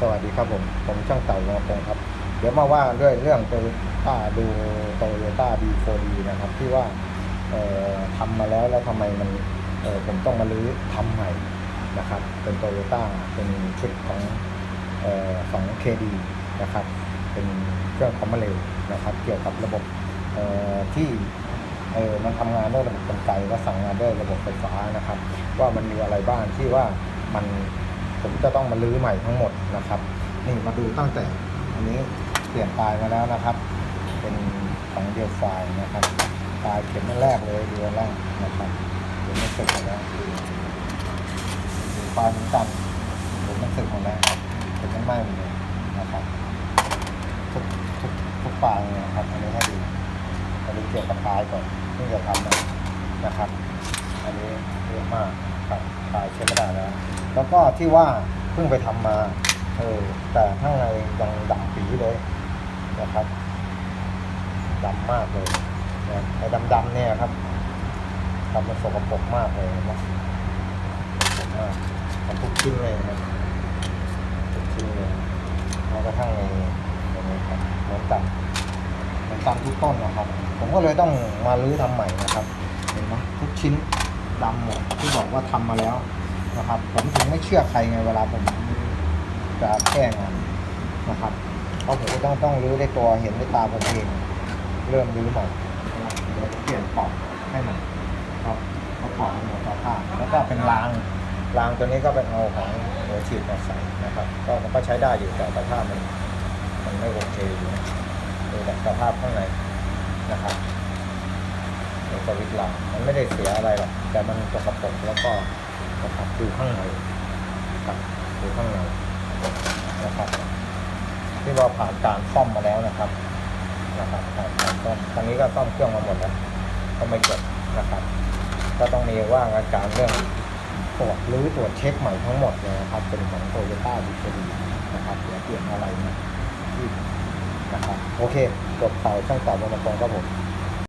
สวัสดีครับผม ผมช่างเต่าวงพงครับ เดี๋ยวมาว่าด้วยเรื่องโตโยต้าดูโตโยต้าดีโฟดีนะครับ ที่ว่าทำมาแล้วแล้วทำไมมันผมต้องมาลื้อทำใหม่นะครับ เป็นโตโยต้าเป็นชุดของเอ่อของเคดีนะครับ เป็นเครื่องคอมมาเร็วนะครับ เกี่ยวกับระบบที่เออมันทำงานด้วยระบบกลไกและสั่งงานด้วยระบบไฟฟ้านะครับ ว่ามันมีอะไรบ้างที่ว่ามัน ผมจะต้องมาลื้อใหม่ทั้งหมดนะครับนี่มาดูตั้งแต่อันนี้เปลี่ยนปลายมาแล้วนะครับ เป็นของเดียวไฟนะครับปลายเข็มอันแรกเลยเดียวแรกนะครับเข็มมันสึกหมดแล้วคือปลายเหมือนกันเข็มมันสึกหมดแล้วเข็มมันไหม้หมดเลยนะครับทุกทุกทุกปลายเลยนะครับอันนี้ให้ดูมาดูเกี่ยวกับปลายก่อนเพิ่จะทำนะครับ อันนี้เยอะมาก ครับปลายใช้ไม่ได้แล้ว แล้วก็ที่ว่าเพิ่งไปทำมา เออ แต่ข้างในยังดำปีเลยนะครับดำมากเลยนะไอ้ดำๆเนี่ยครับทำมันสกปรกมากเลยนะสกปรกมากทำทุกชิ้นเลยนะทุกชิ้นเลยแม้กระทั่งในในนี้ครับเหมือนกันเหมือนกันทุกต้นนะครับ ผมก็เลยต้องมาลื้อทำใหม่นะครับ เห็นไหมทุกชิ้น ดำหมดที่บอกว่าทำมาแล้วนะครับ ผมถึงไม่เชื่อใครไงเวลาผมจะแก้งานนะครับเพราะผมก็ต้องต้องรื้อด้ตัวเห็นด้วยตาผมเองเริ่มรื้หม่นะครับเดี๋ยวเปลี่ยนปอกให้หม่ครับเขาปอกให้หมดสภาพแล้วก็เป็นรางรางตัวนี้ก็เป็นเอาของหัวฉีดมาใส่นะครับ ก็มันก็ใช้ได้อยู่แต่สภาพมันมันไม่โอเคอยู่นะดูจากสภาพข้างในนะครับ สวิตช์ลางมันไม่ได้เสียอะไรหรอก แต่มันสกปรกแล้วก็นะครับดูข้างในครับดูข้างในนะครับ ที่ว่าผ่านการซ่อมมาแล้วนะครับนะครับผ่านการซ่อมตอนนี้ก็ซ่อมเครื่องมาหมดแล้วก็ไม่จบนะครับ ก็ต้องมีว่าการเรื่องตรวจหรือตรวจเช็คใหม่ทั้งหมดเลยนะครับ เป็นของโตโยต้าดิสดีนะครับเดี๋ยวเปลี่ยนอะไรมาที่นะครับ โอเคจบข่าวช่างต่อมาตรงครับผม